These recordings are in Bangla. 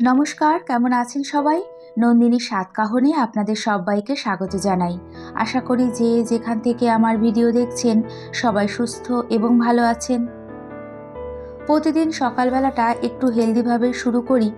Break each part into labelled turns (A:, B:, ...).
A: নমস্কার, কেমন আছেন সবাই? নন্দিনী সাতকাহনে আপনাদের সবাইকে স্বাগত জানাই। আশা করি যে যেখান থেকে আমার ভিডিও দেখছেন, সবাই সুস্থ এবং ভালো আছেন। প্রতিদিন সকালবেলাটা একটু হেলদিভাবে শুরু করি।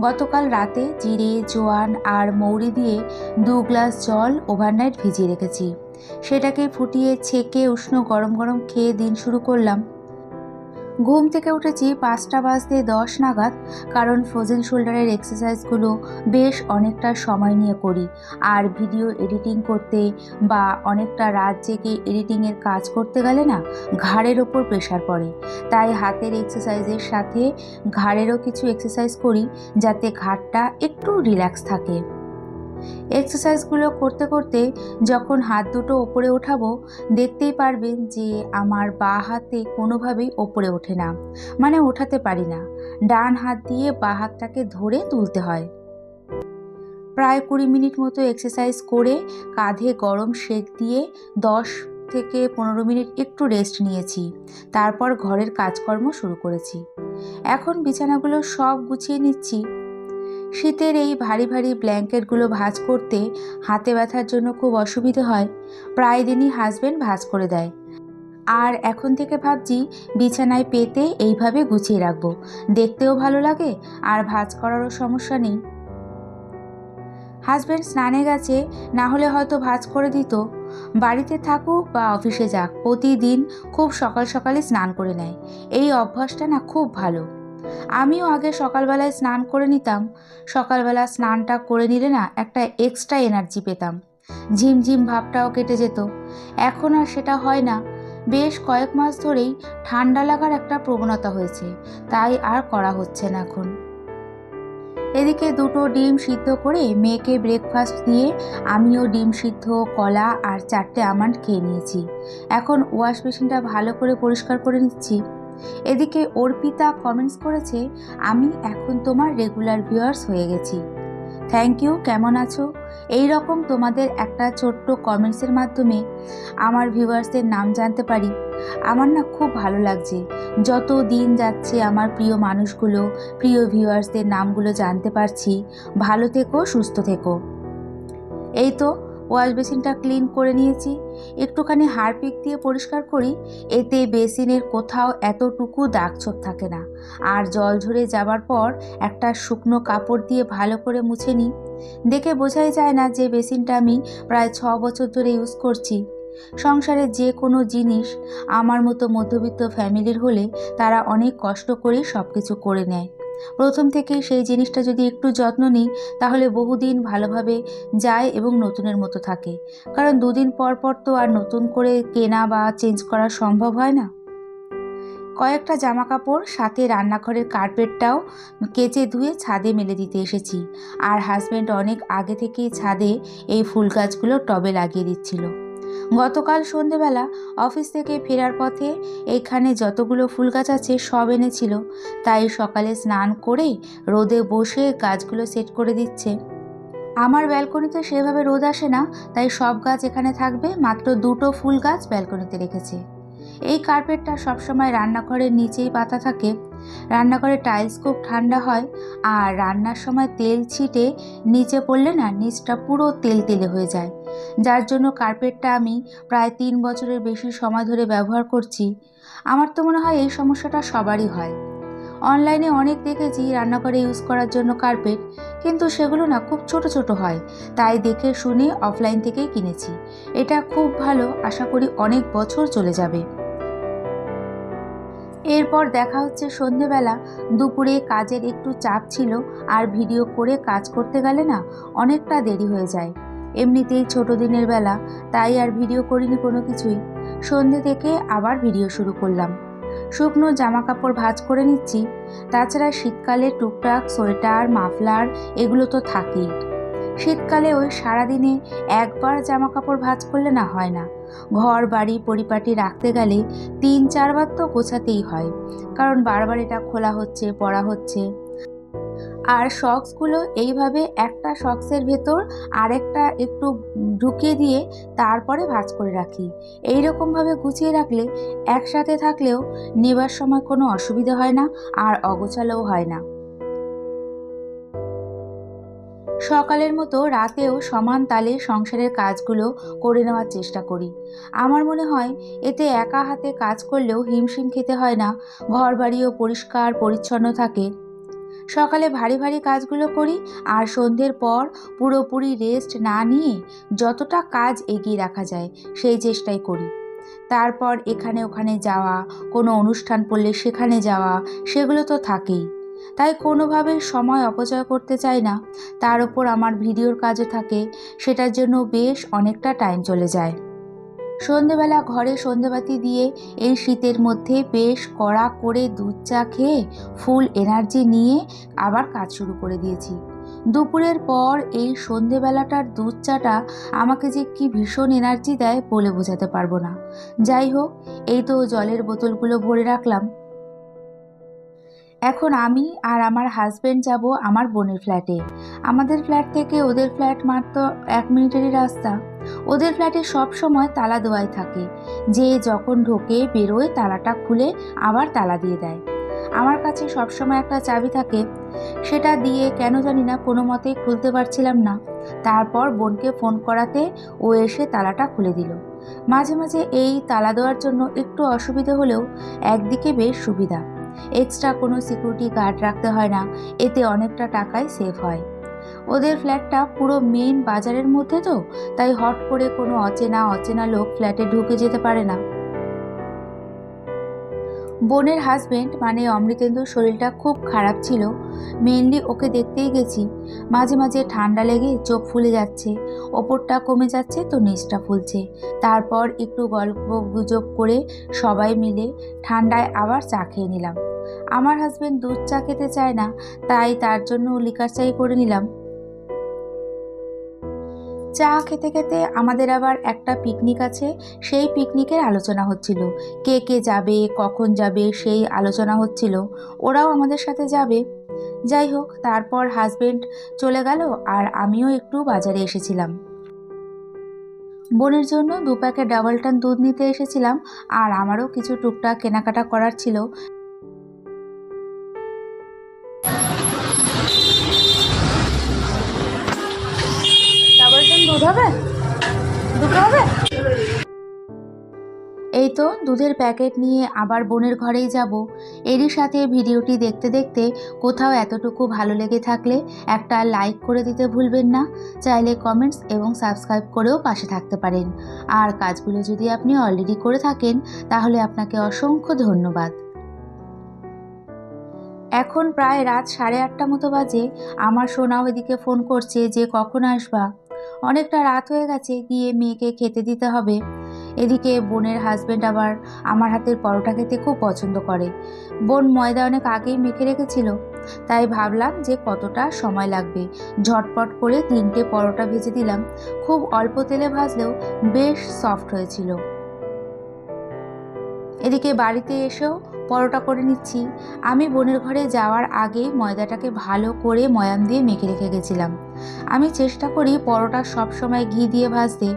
A: গতকাল রাতে জিরে, জোয়ান আর মৌরি দিয়ে দু গ্লাস জল ওভারনাইট ভিজিয়ে রেখেছি। সেটাকে ফুটিয়ে ছেঁকে উষ্ণ গরম গরম খেয়ে দিন শুরু করলাম। ঘুম থেকে উঠেছি পাঁচটা বাজতে দশ নাগাদ, কারণ ফ্রোজেন শোল্ডারের এক্সারসাইজগুলো বেশ অনেকটা সময় নিয়ে করি। আর ভিডিও এডিটিং করতে বা অনেকটা রাত জেগে এডিটিংয়ের কাজ করতে গেলে না, ঘাড়ের ওপর প্রেশার পড়ে। তাই হাতের এক্সারসাইজের সাথে ঘাড়েরও কিছু এক্সারসাইজ করি, যাতে ঘাড়টা একটু রিল্যাক্স থাকে। এক্সারসাইজগুলো করতে করতে যখন হাত দুটো ওপরে ওঠাবো, দেখতেই পারবেন যে আমার বা হাতে কোনোভাবেই ওপরে ওঠে না। মানে ওঠাতে পারি না। ডান হাত দিয়ে বা হাতটাকে ধরে তুলতে হয়। প্রায় কুড়ি মিনিট মতো এক্সারসাইজ করে কাঁধে গরম শেক দিয়ে দশ থেকে পনেরো মিনিট একটু রেস্ট নিয়েছি। তারপর ঘরের কাজকর্ম শুরু করেছি। এখন বিছানাগুলো সব গুছিয়ে নিচ্ছি। শীতের এই ভারী ভারী ব্ল্যাঙ্কেটগুলো ভাঁজ করতে হাতে ব্যথার জন্য খুব অসুবিধে হয়। প্রায় দিনই হাজবেন্ড ভাঁজ করে দেয়। আর এখন থেকে ভাবছি বিছানায় পেতে এইভাবে গুছিয়ে রাখব। দেখতেও ভালো লাগে, আর ভাঁজ করারও সমস্যা নেই। হাজব্যান্ড স্নানে গেছে, না হলে হয়তো ভাঁজ করে দিত। বাড়িতে থাকুক বা অফিসে যাক, প্রতিদিন খুব সকাল সকালে স্নান করে নেয়। এই অভ্যাসটা না খুব ভালো। আমিও আগে সকালবেলায় স্নান করে নিতাম। সকালবেলা স্নানটা করে নিলে না একটা এক্সট্রা এনার্জি পেতাম। ঝিমঝিম ভাবটাও কেটে যেত। এখন আর সেটা হয় না। বেশ কয়েক মাস ধরেই ঠান্ডা লাগার একটা প্রবণতা হয়েছে। তাই আর করা হচ্ছে না এখন। এদিকে দুটো ডিম সিদ্ধ করে মেয়েকে ব্রেকফাস্ট দিয়ে আমিও ডিম সিদ্ধ, কলা আর চারটে আমান্ড খেয়ে নিয়েছি। এখন ওয়াশ মেশিনটা ভালো করে পরিষ্কার করে নিচ্ছি। এদিকে অর্পিতা কমেন্টস করেছে, আমি এখন তোমার রেগুলার ভিউয়ার্স হয়ে গেছি। থ্যাংক ইউ কেমন আছো? এই রকম তোমাদের একটা ছোট্ট কমেন্টসের মাধ্যমে আমার ভিউয়ার্সদের নাম জানতে পারি। আমার না খুব ভালো লাগছে। যত দিন যাচ্ছে আমার প্রিয় মানুষগুলো, প্রিয় ভিউয়ার্সদের নামগুলো জানতে পারছি। ভালো থেকো, সুস্থ থেকো। এই তো ওয়াশ বেসিনটা ক্লিন করে নিয়েছি। একটুখানি হারপিক দিয়ে পরিষ্কার করি, এতে বেসিনের কোথাও এতটুকু দাগ ছোপ থাকে না। আর জল ঝরে যাবার পর একটা শুকনো কাপড় দিয়ে ভালো করে মুছে নিই। দেখে বোঝাই যায় না যে বেসিনটা আমি প্রায় ছ বছর ধরে ইউজ করছি। সংসারে যে কোনো জিনিস আমার মতো মধ্যবিত্ত ফ্যামিলির হলে তারা অনেক কষ্ট করেই সব কিছু করে নেয়। প্রথম থেকেই সেই জিনিসটা যদি একটু যত্ন নিই, তাহলে বহুদিন ভালোভাবে যায় এবং নতুনের মতো থাকে। কারণ দুদিন পর পর তো আর নতুন করে কেনা বা চেঞ্জ করা সম্ভব হয় না। কয়েকটা জামা কাপড় সাথে রান্নাঘরের কার্পেটটাও কেচে ধুয়ে ছাদে মেলে দিতে এসেছি। আর হাজব্যান্ড অনেক আগে থেকেই ছাদে এই ফুল গাছগুলো টবে লাগিয়ে দিচ্ছিল। গতকাল সন্ধেবেলা অফিস থেকে ফেরার পথে এখানে যতগুলো ফুল গাছ আছে সব এনেছিল। তাই সকালে স্নান করে রোদে বসে গাছগুলো সেট করে দিচ্ছে। আমার ব্যালকনিতে সেভাবে রোদ আসে না, তাই সব গাছ এখানে থাকবে, মাত্র দুটো ফুল গাছ ব্যালকনিতে রেখেছে। এই কার্পেটটা সবসময় রান্নাঘরের নিচেই পাতা থাকে। রান্নাঘরের টাইলস খুব ঠান্ডা হয়, আর রান্নার সময় তেল ছিটে নিচে পড়লে না, নিচটা পুরো তেল তেলে হয়ে যায়। যার জন্য কার্পেটটা আমি প্রায় তিন বছরের বেশি সময় ধরে ব্যবহার করছি, আমার তো মনে হয় এই সমস্যাটা সবারই হয়। অনলাইনে অনেক দেখেছি রান্নাঘরে ইউজ করার জন্য কার্পেট, কিন্তু সেগুলো না খুব ছোট ছোট হয়, তাই দেখে শুনে অফলাইন থেকেই কিনেছি। এটা খুব ভালো, আশা করি অনেক বছর চলে যাবে। এরপর দেখা হচ্ছে সন্ধেবেলা, দুপুরে কাজের একটু চাপ ছিল, আর ভিডিও করে কাজ করতে গেলে না অনেকটা দেরি হয়ে যায়। এমনিতেই ছোট দিনের বেলা, তাই আর ভিডিও করিনি কোনো কিছুই। সন্ধে থেকে আবার ভিডিও শুরু করলাম। শুকনো জামা কাপড় ভাজ করে নিচ্ছি, তাছাড়া শীতকালে টুকটাক সোয়েটার, মাফলার, এগুলো তো থাকেই। শীতকালে ওই সারাদিনে একবার জামা কাপড় ভাজ করলে না হয় না। ঘর, বাড়ি, পরিপাটি রাখতে গেলে তিন, চারবার তো গোছাতেই হয়, কারণ বারবার এটা খোলা হচ্ছে, পড়া হচ্ছে। আর শক্সগুলো এইভাবে একটা শক্সের ভেতর আরেকটা একটু ঢুকিয়ে দিয়ে তারপরে ভাঁজ করে রাখি। এই রকমভাবে গুছিয়ে রাখলে একসাথে থাকলেও নেবার সময় কোনো অসুবিধা হয় না আর অগোছালোও হয় না। সকালের মতো রাতেও সমান তালে সংসারের কাজগুলো করে নেওয়ার চেষ্টা করি। আমার মনে হয় এতে একা হাতে কাজ করলেও হিমশিম খেতে হয় না ঘর বাড়িও পরিষ্কার, পরিচ্ছন্ন থাকে। সকালে ভারী ভারী কাজগুলো করি আর সন্ধ্যের পর পুরোপুরি রেস্ট না নিয়ে যতটা কাজ এগিয়ে রাখা যায় সেই চেষ্টাই করি। তারপর এখানে ওখানে যাওয়া, কোনো অনুষ্ঠান পড়লে সেখানে যাওয়া, সেগুলো তো থাকেই। তাই কোনোভাবে সময় অপচয় করতে চাই না। তার ওপর আমার ভিডিওর কাজও থাকে। সেটার জন্য বেশ অনেকটা টাইম চলে যায়। সন্ধেবেলা ঘরে সন্ধেবাতি দিয়ে এই শীতের মধ্যে বেশ কড়া করে দুধ চা খেয়ে ফুল এনার্জি নিয়ে আবার কাজ শুরু করে দিয়েছি। দুপুরের পর এই সন্ধেবেলাটার দুধ চাটা আমাকে যে কি ভীষণ এনার্জি দেয় বলে বোঝাতে পারব না। যাই হোক, এই তো জলের বোতলগুলো ভরে রাখলাম। এখন আমি আর আমার হাজব্যান্ড যাব আমার বোনের ফ্ল্যাটে আমাদের ফ্ল্যাট থেকে ওদের ফ্ল্যাট মাত্র এক মিনিটেরই রাস্তা। ওদের ফ্ল্যাটে সব সময় তালা দেওয়াই থাকে। যে যখন ঢোকে, বেরোয়, তালাটা খুলে আবার তালা দিয়ে দেয়। আমার কাছে সবসময় একটা চাবি থাকে। সেটা দিয়ে কেন জানি না কোনো মতেই খুলতে পারছিলাম না। তারপর বোনকে ফোন করাতে ও এসে তালাটা খুলে দিল। মাঝে মাঝে এই তালা দেওয়ার জন্য একটু অসুবিধে হলেও একদিকে বেশ সুবিধা। এক্সট্রা কোনো সিকিউরিটি গার্ড রাখতে হয় না। এতে অনেকটা টাকাই সেভ হয়। ওদের ফ্ল্যাটটা পুরো মেন বাজারের মধ্যে তো, তাই হট করে কোনো অচেনা অচেনা লোক ফ্ল্যাটে ঢুকে যেতে পারে না। বোনের হাজবেন্ড মানে অমৃতেন্দুর শরীরটা খুব খারাপ ছিল। মেনলি ওকে দেখতেই গেছি। মাঝে মাঝে ঠান্ডা লেগে চোখ ফুলে যাচ্ছে। ওপরটা কমে যাচ্ছে তো নিচটা ফুলছে। তারপর একটু গল্প গুজব করে সবাই মিলে ঠান্ডায় আবার চা খেয়ে নিলাম। আমার হাজবেন্ড দুধ চা খেতে চায় না, তাই তার জন্য লিকার চাই করে নিলাম। চা খেতে খেতে আমাদের আবার একটা পিকনিক আছে, সেই পিকনিকের আলোচনা হচ্ছিল। কে কে যাবে, কখন যাবে, সেই আলোচনা হচ্ছিল। ওরাও আমাদের সাথে যাবে। যাই হোক, তারপর হাজবেন্ড চলে গেল আর আমিও একটু বাজারে এসেছিলাম। বোনের জন্য দু প্যাকেট ডাবল টান দুধ নিতে এসেছিলাম, আর আমারও কিছু টুকটাক কেনাকাটা করার ছিল। হবে? দুটো হবে? এই তো দুধের প্যাকেট নিয়ে আবার বোনের ঘরেই যাব। এরই সাথে ভিডিওটি দেখতে দেখতে কোথাও এতটুকু ভালো লেগে থাকলে একটা লাইক করে দিতে ভুলবেন না। চাইলে কমেন্টস এবং সাবস্ক্রাইব করেও পাশে থাকতে পারেন। আর কাজগুলো যদি আপনি অলরেডি করে থাকেন, তাহলে আপনাকে অসংখ্য ধন্যবাদ। এখন প্রায় রাত সাড়ে আটটা মতো বাজে। আমার সোনাও এদিকে ফোন করছে যে কখন আসবা? অনেকটা রাত হয়ে গেছে, গিয়ে মেয়েকে খেতে দিতে হবে। এদিকে বোনের হাজব্যান্ড আবার আমার হাতের পরোটা খেতে খুব পছন্দ করে। বোন ময়দা অনেক আগেই মেখে রেখেছিল, তাই ভাবলাম যে কতটা সময় লাগবে। ঝটপট করে তিনটে পরোটা ভেজে দিলাম। খুব অল্প তেলে ভাজলেও বেশ সফট হয়েছিল। এদিকে বাড়িতে এসেও পরোটা করে নিচ্ছি। আমি বোনের ঘরে যাওয়ার আগেই ময়দাটাকে ভালো করে ময়াম দিয়ে মেখে রেখে গেছিলাম। আমি চেষ্টা করি পরোটা সবসময় ঘি দিয়ে ভাজতে।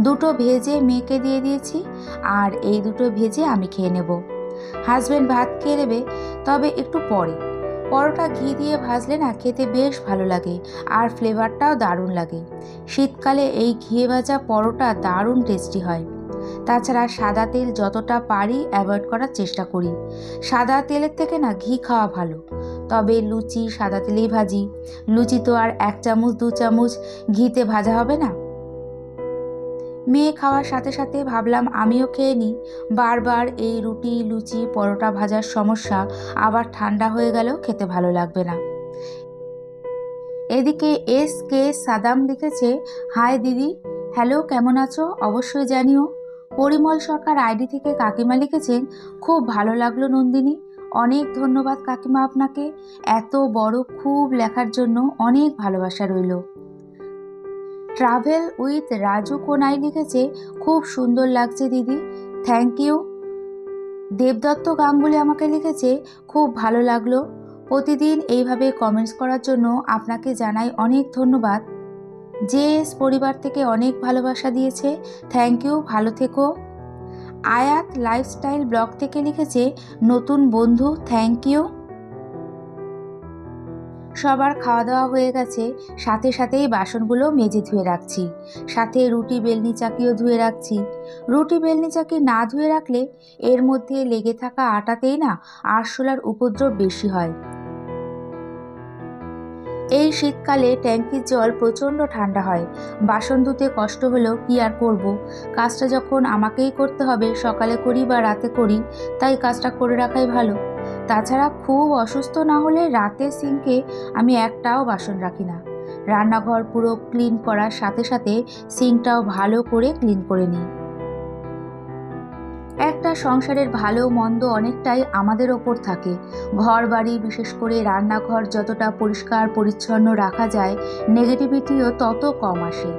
A: দুটো ভেজে মেয়েকে দিয়ে দিয়েছি আর এই দুটো ভেজে আমি খেয়ে নেব। হাজব্যান্ড ভাত খেয়ে নেবে, তবে একটু পরে। পরোটা ঘি দিয়ে ভাজলে না খেতে বেশ ভালো লাগে আর ফ্লেভারটাও দারুণ লাগে। শীতকালে এই ঘিয়ে ভাজা পরোটা দারুণ টেস্টি হয়। তাছাড়া সাদা তেল যতটা পারি অ্যাভয়েড করার চেষ্টা করি। সাদা তেলের থেকে না ঘি খাওয়া ভালো। তবে লুচি, সাদা তেলেই ভাজি। লুচি তো আর এক চামচ, দু চামচ ঘিতে ভাজা হবে না। মেয়ে খাওয়ার সাথে সাথে ভাবলাম আমিও খেয়ে নিই। বারবার এই রুটি, লুচি, পরোটা ভাজার সমস্যা আবার ঠান্ডা হয়ে গেলেও খেতে ভালো লাগবে না। এদিকে এস কে সাদাম লিখেছে, হাই দিদি, হ্যালো, কেমন আছো? অবশ্যই জানিও পরিমল সরকার আইডি থেকে কাকিমা লিখেছেন, খুব ভালো লাগল নন্দিনী। অনেক ধন্যবাদ কাকিমা আপনাকে। এত বড় খুব লেখার জন্য অনেক ভালোবাসা রইল। ট্রাভেল উইথ রাজু কোনাই লিখেছে, খুব সুন্দর লাগছে দিদি। Thank you. দেবদত্ত গাঙ্গুলি আমাকে লিখেছে, খুব ভালো লাগল। প্রতিদিন এইভাবে কমেন্টস করার জন্য আপনাকে জানাই অনেক ধন্যবাদ। জেএস পরিবার থেকে অনেক ভালোবাসা দিয়েছে থ্যাংক ইউ ভালো থেকো। আয়াত লাইফস্টাইল ব্লগ থেকে লিখেছে, নতুন বন্ধু থ্যাংক ইউ সবার খাওয়া দাওয়া হয়ে গেছে, সাথে সাথেই বাসনগুলো মেজে ধুয়ে রাখছি। সাথে রুটি বেলনি চাকিও ধুয়ে রাখছি। রুটি বেলনি চাকি না ধুয়ে রাখলে এর মধ্যে লেগে থাকা আটাতেই না আরশোলার উপদ্রব বেশি হয়। এই শীতকালে ট্যাঙ্কির জল প্রচণ্ড ঠান্ডা হয়। বাসন ধুতে কষ্ট হলেও কি আর করব? কাজটা যখন আমাকেই করতে হবে, সকালে করি বা রাতে করি, তাই কাজটা করে রাখাই ভালো। তাছাড়া খুব অসুস্থ না হলে রাতে সিঙ্কে আমি একটাও বাসন রাখি না। রান্নাঘর পুরো ক্লিন করার সাথে সাথে সিঙ্কটাও ভালো করে ক্লিন করে নিই। একটা সংসারের ভালো মন্দ অনেকটাই আমাদের ওপর থাকে। ঘর বাড়ি বিশেষ করে রান্নাঘর যতটা পরিষ্কার, পরিচ্ছন্ন রাখা যায় নেগেটিভিটিও তত কম আসে।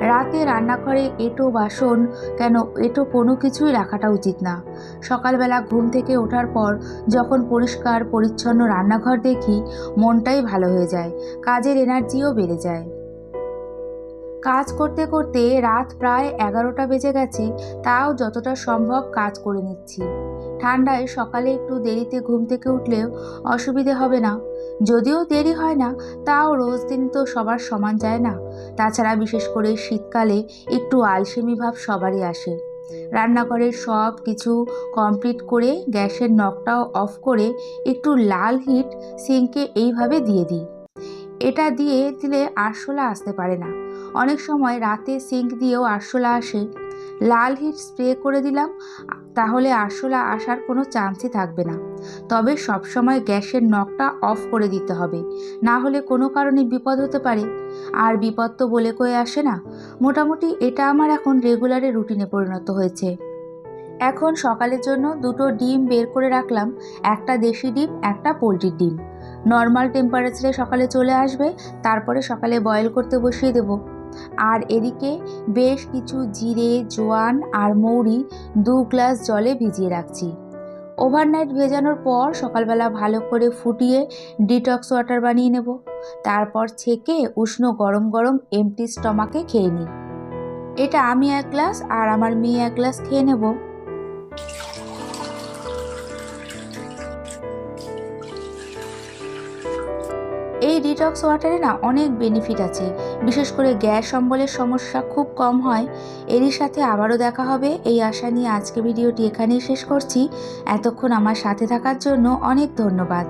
A: রাতে রান্নাঘরে এটো বাসন, কেন এটো কোনো কিছুই রাখাটা উচিত না। সকালবেলা ঘুম থেকে ওঠার পর যখন পরিষ্কার, পরিচ্ছন্ন রান্নাঘর দেখি, মনটাই ভালো হয়ে যায়, কাজের এনার্জিও বেড়ে যায়। কাজ করতে করতে রাত প্রায় এগারোটা বেজে গেছে, তাও যতটা সম্ভব কাজ করে নিচ্ছি। ঠান্ডায় সকালে একটু দেরিতে ঘুম থেকে উঠলেও অসুবিধে হবে না। যদিও দেরি হয় না, তাও রোজ দিন তো সবার সমান যায় না। তাছাড়া বিশেষ করে শীতকালে একটু আলসেমি ভাব সবারই আসে। রান্নাঘরের সব কিছু কমপ্লিট করে গ্যাসের নখটাও অফ করে একটু লাল হিট সিঙ্কে এইভাবে দিয়ে দিই। এটা দিয়ে দিলে আরশোলা আসতে পারে না। অনেক সময় রাতে সিঙ্ক দিয়েও আরশোলা আসে। লাল হিট স্প্রে করে দিলাম, তাহলে আরশোলা আসার কোনো চান্সই থাকবে না। তবে সবসময় গ্যাসের নখটা অফ করে দিতে হবে, না হলে কোনো কারণে বিপদ হতে পারে। আর বিপদ তো বলে কয়ে আসে না। মোটামুটি এটা আমার এখন রেগুলারে রুটিনে পরিণত হয়েছে। এখন সকালের জন্য দুটো ডিম বের করে রাখলাম, একটা দেশি ডিম, একটা পোলট্রির ডিম। নর্মাল টেম্পারেচারে সকালে চলে আসবে, তারপরে সকালে বয়েল করতে বসিয়ে দেব। আর এদিকে বেশ কিছু জিরে, জোয়ান আর মৌরি দু গ্লাস জলে ভিজিয়ে রাখছি। ওভারনাইট ভেজানোর পর সকালবেলা ভালো করে ফুটিয়ে ডিটক্স ওয়াটার বানিয়ে নেব। তারপর ছেঁকে উষ্ণ গরম গরম এমটি স্টমাকে খেয়ে নিই। এটা আমি এক গ্লাস আর আমার মেয়ে এক গ্লাস খেয়ে নেব। এই ডিটক্স ওয়াটারে না অনেক বেনিফিট আছে। বিশেষ করে গ্যাস অম্বলের সমস্যা খুব কম হয়। এরই সাথে আবারও দেখা হবে। এই আশা নিয়ে আজকে ভিডিওটি এখানেই শেষ করছি। এতক্ষণ আমার সাথে থাকার জন্য অনেক ধন্যবাদ।